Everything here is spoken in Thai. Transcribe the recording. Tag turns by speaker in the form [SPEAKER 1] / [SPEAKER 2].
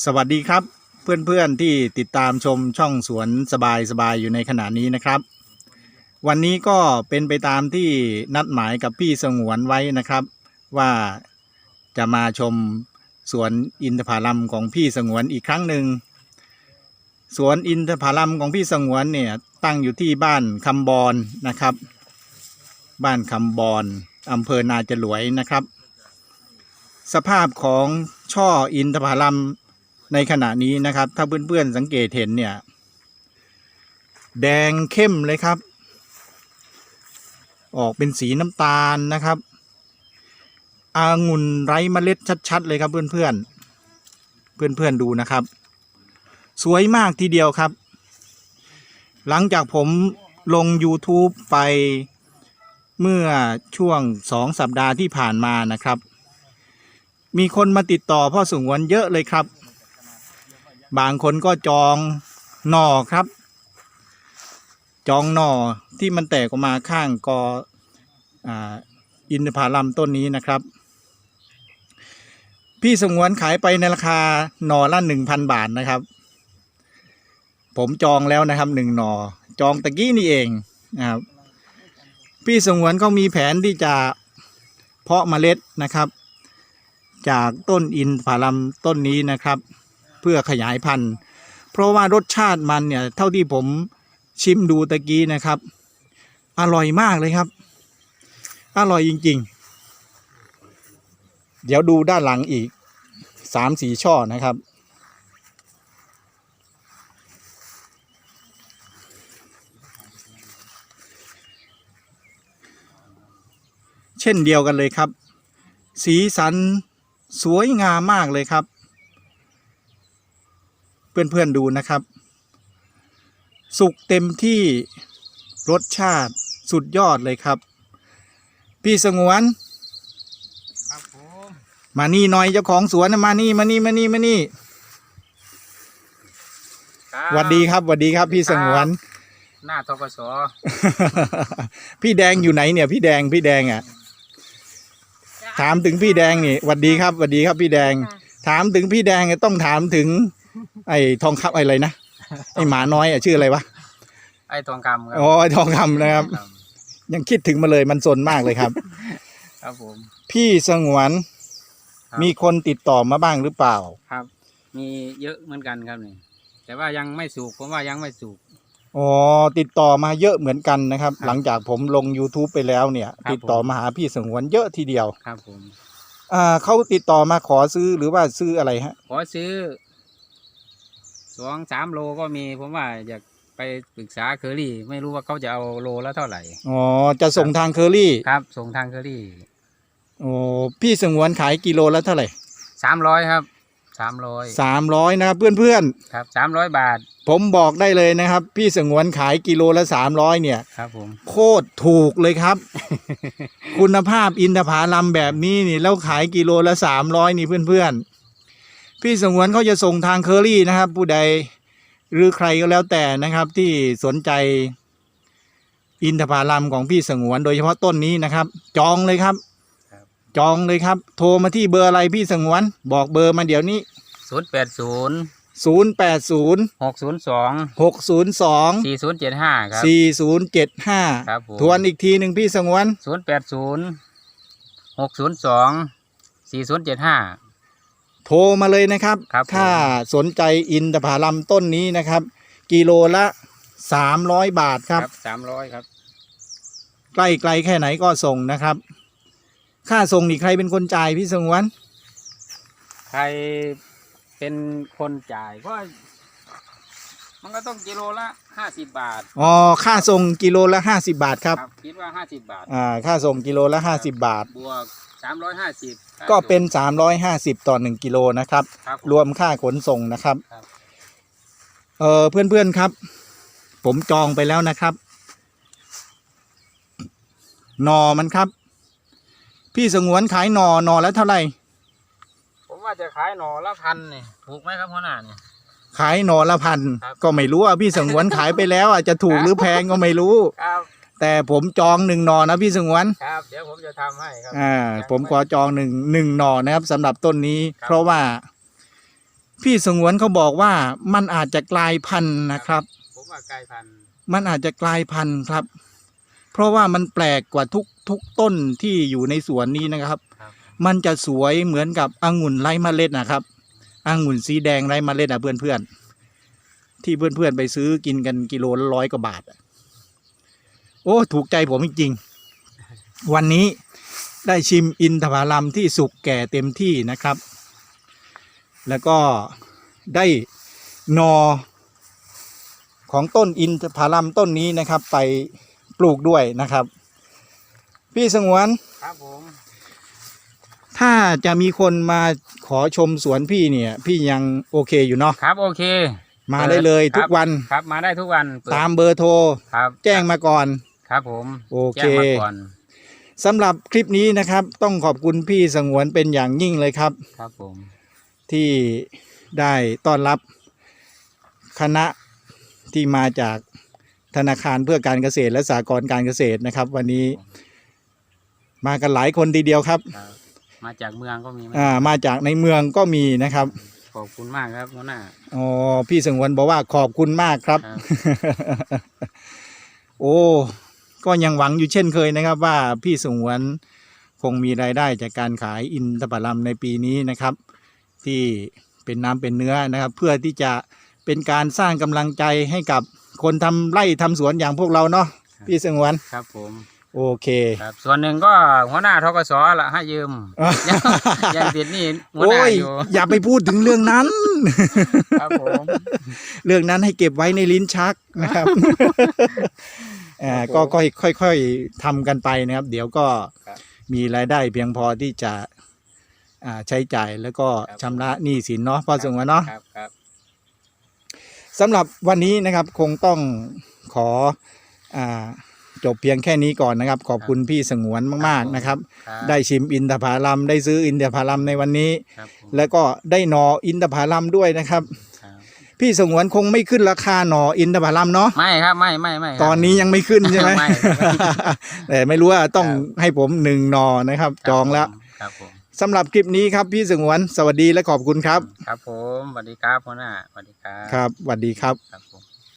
[SPEAKER 1] สวัสดีครับเพื่อนๆที่ติดตามชมช่องสวนสบายสบายอยู่ในขณะนี้นะครับ วันนี้ก็เป็นไปตามที่นัดหมายกับพี่สงวนไว้นะครับ ว่าจะมาชมสวนอินทผลัมของพี่สงวนอีกครั้งหนึ่งสวนอินทผลัมของพี่สงวนเนี่ยตั้งอยู่ที่บ้านคำบอนนะครับ บ้านคำบอนอำเภอนาจรวยนะครับ สภาพของช่ออินทผลัม ในขณะนี้นะครับ ถ้าเพื่อนๆสังเกตเห็นเนี่ย แดงเข้มเลยครับ ออกเป็นสีน้ำตาลนะครับอางุ่นไร้เมล็ดชัดๆเลยครับเพื่อนๆ เพื่อนๆดูนะครับ สวยมากทีเดียวครับ หลังจากผมลง YouTube ไปเมื่อช่วงสองสัปดาห์ที่ผ่านมานะครับ มีคนมาติดต่อพ่อสงวนเยอะเลยครับ บางคนก็จองหน่อครับ จองหน่อที่มันแตกออกมาข้างกออินทผลัมต้นนี้นะครับ พี่สงวนขายไปในราคาหน่อละหนึ่งพันบาทนะครับ ผมจองแล้วนะครับหนึ่งหน่อ จองตะกี้นี่เองนะครับ พี่สงวนเขามีแผนที่จะเพาะเมล็ดนะครับ จากต้นอินทผลัมต้นนี้นะครับ เพื่อขยายพันธุ์ เพราะว่ารสชาติมันเนี่ยเท่าที่ผมชิมดูตะกี้นะครับ อร่อยมากเลยครับ อร่อยจริง ๆ เดี๋ยวดูด้านหลังอีกสามสีช่อนะครับ เช่นเดียวกันเลยครับ สีสันสวยงามมากเลยครับ เพื่อนๆดูนะครับ สุกเต็มที่รสชาติสุดยอดเลยครับ พี่สงวน
[SPEAKER 2] ครับผม
[SPEAKER 1] มานี่หน่อยเจ้าของสวนน่ะมานี่มานี่มานี่มานี่หวัดดีครับหวัดดีครับ พี่สงวน
[SPEAKER 2] หน้าทกศ
[SPEAKER 1] พี่แดงอยู่ไหนเนี่ย พี่แดงพี่แดงอะ ถามถึงพี่แดงนี่หวัดดีครับหวัดดีครับพี่แดง ถามถึงพี่แดงเนี่ยต้องถามถึง ไอ้ทองคำอะไรนะ ไอ้หมาน้อยอะชื่ออะไรวะ
[SPEAKER 2] ไอ้ทองคำครั
[SPEAKER 1] อ๋อไอ้ทองคำนะครับ
[SPEAKER 2] ครับ
[SPEAKER 1] ยังคิดถึงมาเลยมันสนมากเลยครับ
[SPEAKER 2] ครับผม
[SPEAKER 1] พี่สงวน
[SPEAKER 2] ครับ
[SPEAKER 1] มีคนติดต่อมาบ้างหรือเปล่า
[SPEAKER 2] ครับ มีเยอะเหมือนกันครับนี่แต่ว่ายังไม่สุกผมว่ายังไม่สุก
[SPEAKER 1] อ๋อ ติดต่อมาเยอะเหมือนกันนะครับ
[SPEAKER 2] ครับ
[SPEAKER 1] หลังจากผมลง YouTube ไปแล้วเนี่ย
[SPEAKER 2] ครับ
[SPEAKER 1] ติดต่อมาหาพี่สงวนเยอะทีเดียว
[SPEAKER 2] ครับผม
[SPEAKER 1] อ่าเขาติดต่อมาขอซื้อหรือว่าซื้ออะไรฮะ
[SPEAKER 2] ขอซื้อ สองสามโลก็มีผมว่าอยากไปปรึกษาเคอรี่ ไม่รู้ว่าเขาจะเอาโลละเท่าไหร่
[SPEAKER 1] อ๋อ จะส่งทางเคอรี่
[SPEAKER 2] ครับ ส่งทางเคอรี่
[SPEAKER 1] โอ้พี่สงวนขายกิโลละเท่าไหร่
[SPEAKER 2] สามร้อยครับสามร้อย
[SPEAKER 1] สามร้อยนะครับเพื่อน
[SPEAKER 2] ครับสามร้อยบาท
[SPEAKER 1] ๆ ผมบอกได้เลยนะครับ พี่สงวนขายกิโลละสามร้อยเนี่ย
[SPEAKER 2] ครับผม
[SPEAKER 1] โคตรถูกเลยครับ คุณภาพอินทผลัมแบบนี้นี่แล้วขายกิโลละสามร้อยนี่เพื่อนๆ พี่สงวนเขาจะส่งทางเคอรี่นะครับ ผู้ใดหรือใครก็แล้วแต่นะครับ ที่สนใจอินทผลัมของพี่สงวน โดยเฉพาะต้นนี้นะครับ จองเลยครับ จองเลยครับ โทรมาที่เบอร์อะไรพี่สงวน บอกเบอร์มาเดี๋ยวนี้
[SPEAKER 2] ศูนย์แปดศูนย์
[SPEAKER 1] ศูนย์แปดศูนย์
[SPEAKER 2] หกศูนย์สอง
[SPEAKER 1] หกศูนย์สอง
[SPEAKER 2] สี่ศูนย์เจ็ดห้าครับ
[SPEAKER 1] สี่ศูนย์เจ็ดห้า
[SPEAKER 2] ครับผม
[SPEAKER 1] ทวนอีกทีหนึ่งพี่สงวน
[SPEAKER 2] ศูนย์แปดศูนย์หกศูนย์สองสี่ศูนย์เจ็ดห้า
[SPEAKER 1] โทรมาเลยนะครับ
[SPEAKER 2] ครับ
[SPEAKER 1] ถ้าสนใจอินทผลัมต้นนี้นะครับ กิโลละสามร้อยบาทครับ
[SPEAKER 2] สามร้อยครับ
[SPEAKER 1] ใกล้ไกลแค่ไหนก็ส่งนะครับ ค่าส่งนี่ใครเป็นคนจ่ายพี่สงวน
[SPEAKER 2] ใครเป็นคนจ่ายก็มันก็ต้องกิโลละห้าสิบบาท
[SPEAKER 1] อ๋อ ค่าส่งกิโลละห้าสิบาทครับ
[SPEAKER 2] คิดว่าห้าสิบบาท
[SPEAKER 1] อ่า ค่าส่งกิโลละห้าสิบาท
[SPEAKER 2] บวก สามร้อยห้าสิบ
[SPEAKER 1] ก็เป็นสามร้อยห้าสิบต่อหนึ่งกิโลนะครับ
[SPEAKER 2] ครับผ
[SPEAKER 1] รวมค่าขนส่งนะครับ
[SPEAKER 2] ครับ
[SPEAKER 1] เออเพื่อนๆครับ ผมจองไปแล้วนะครับหนอมันครับ พี่สงวนขายหนอหนอแล้วเท่าไหร่
[SPEAKER 2] ผมว่าจะขายหน่อละพันนี่ถูกไหมครับหัวหน้านี่
[SPEAKER 1] ขายหนอละพัน
[SPEAKER 2] ครับ
[SPEAKER 1] ก็ไม่รู้อะพี่สงวนขายไปแล้วอาจจะถูกหรือแพงก็ไม่รู้
[SPEAKER 2] ครับ
[SPEAKER 1] แต่ผมจองหนึ่งหนอนะพี่สงวน
[SPEAKER 2] ครับ เดี๋ยวผมจะทำให้ครับ
[SPEAKER 1] อ่าผมขอจองหนึ่งหนึ่งหนอนะครับสำหรับต้นนี้
[SPEAKER 2] ครับ
[SPEAKER 1] เพราะว่า พี่สงวนเขาบอกว่ามันอาจจะกลายพันธุ์นะครับ
[SPEAKER 2] ผมว่ากลายพันธุ์
[SPEAKER 1] มันอาจจะกลายพันธุ์ครับ เพราะว่ามันแปลกกว่าทุกทุกต้นที่อยู่ในสวนนี้นะครับ
[SPEAKER 2] ครับ
[SPEAKER 1] มันจะสวยเหมือนกับองุ่นไร้เมล็ดนะครับองุ่นสีแดงไร้เมล็ดอะเพื่อนเพื่อนๆที่เพื่อนเพื่อนๆไปซื้อกินกันกิโลละร้อยกว่าบาทอะ โอ้ถูกใจผมจริงๆวันนี้ได้ชิมอินทผลัมที่สุกแก่เต็มที่นะครับ แล้วก็ได้หนอของต้นอินทผลัมต้นนี้นะครับ ไปปลูกด้วยนะครับ พี่สงวน
[SPEAKER 2] ครับผม
[SPEAKER 1] ถ้าจะมีคนมาขอชมสวนพี่เนี่ย พี่ยังโอเคอยู่เนาะ
[SPEAKER 2] ครับโอเค
[SPEAKER 1] มาได้เลย
[SPEAKER 2] ครับ
[SPEAKER 1] ทุกวัน
[SPEAKER 2] ครับมาได้ทุกวันเปิด
[SPEAKER 1] ตามเบอร์โทร
[SPEAKER 2] ครับ
[SPEAKER 1] แจ้งมาก่อน
[SPEAKER 2] ครับผม
[SPEAKER 1] โอเค
[SPEAKER 2] แจ้งมาก่อน
[SPEAKER 1] สำหรับคลิปนี้นะครับ ต้องขอบคุณพี่สงวนเป็นอย่างยิ่งเลยครับ
[SPEAKER 2] ครับผม
[SPEAKER 1] ที่ได้ต้อนรับคณะที่มาจากธนาคารเพื่อการเกษตรและสหกรณ์การเกษตรนะครับ วันนี้มากันหลายคนทีเดียวครับ
[SPEAKER 2] ครับ มาจากเมืองก็มีไหม
[SPEAKER 1] อ่ามาจากในเมืองก็มีนะครับ
[SPEAKER 2] ขอบคุณมากครับหัวหน้า
[SPEAKER 1] อ๋อพี่สงวนบอกว่าขอบคุณมากครับ
[SPEAKER 2] ครับ
[SPEAKER 1] โอ้ ก็ยังหวังอยู่เช่นเคยนะครับว่าพี่สงวนคงมีรายได้จากการขายอินทผลัมในปีนี้นะครับ ที่เป็นน้ำเป็นเนื้อนะครับ เพื่อที่จะเป็นการสร้างกำลังใจให้กับคนทำไร่ทำสวนอย่างพวกเราเนาะพี่สงวน
[SPEAKER 2] ครับผม
[SPEAKER 1] โอเค
[SPEAKER 2] ครับส่วนหนึ่งก็หัวหน้าทกศละให้ยืมยังยังติดหนี่หัวห
[SPEAKER 1] โอ้
[SPEAKER 2] น้ายอยู่
[SPEAKER 1] อย่าไปพูดถึงเรื่องนั้น
[SPEAKER 2] ครับผม
[SPEAKER 1] เรื่องนั้นให้เก็บไว้ในลิ้นชักนะครับอ่า
[SPEAKER 2] ครับผม
[SPEAKER 1] ก็ค่อยค่อยค่อยทำกันไปนะครับ เดี๋ยวก็
[SPEAKER 2] ครับ
[SPEAKER 1] มีรายได้เพียงพอที่จะอ่าใช้จ่ายแล้วก็ชำระหนี้สินเนาะพอสมควรเนาะ
[SPEAKER 2] ครับครับ
[SPEAKER 1] สำหรับวันนี้นะครับคงต้องขออ่า จบเพียงแค่นี้ก่อนนะครับ ขอบคุณพี่สงวนมากๆนะครับ
[SPEAKER 2] ครับ
[SPEAKER 1] ได้ชิมอินทผลัมได้ซื้ออินทผลัมในวันนี้
[SPEAKER 2] ครับผม
[SPEAKER 1] แล้วก็ได้หนออินทผลัมด้วยนะครับ
[SPEAKER 2] ครับ
[SPEAKER 1] พี่สงวนคงไม่ขึ้นราคาหนออินทผลัมเนาะ
[SPEAKER 2] ไม่ครับไม่ไม่ไม่ครับ
[SPEAKER 1] ตอนนี้ยังไม่ขึ้นใช่ไหม
[SPEAKER 2] ไม่ครับ
[SPEAKER 1] แต่ไม่รู้ว่าต้อง
[SPEAKER 2] ครับ
[SPEAKER 1] ให้ผมหนึ่งหนอนะครับจองแล้ว
[SPEAKER 2] ครับผม
[SPEAKER 1] สำหรับคลิปนี้ครับพี่สงวนสวัสดีและขอบคุณครับ
[SPEAKER 2] ครับผมสวัสดีครับหัวหน้าสวัสดีครับ
[SPEAKER 1] ครับสวัสดีครับ
[SPEAKER 2] ครับผม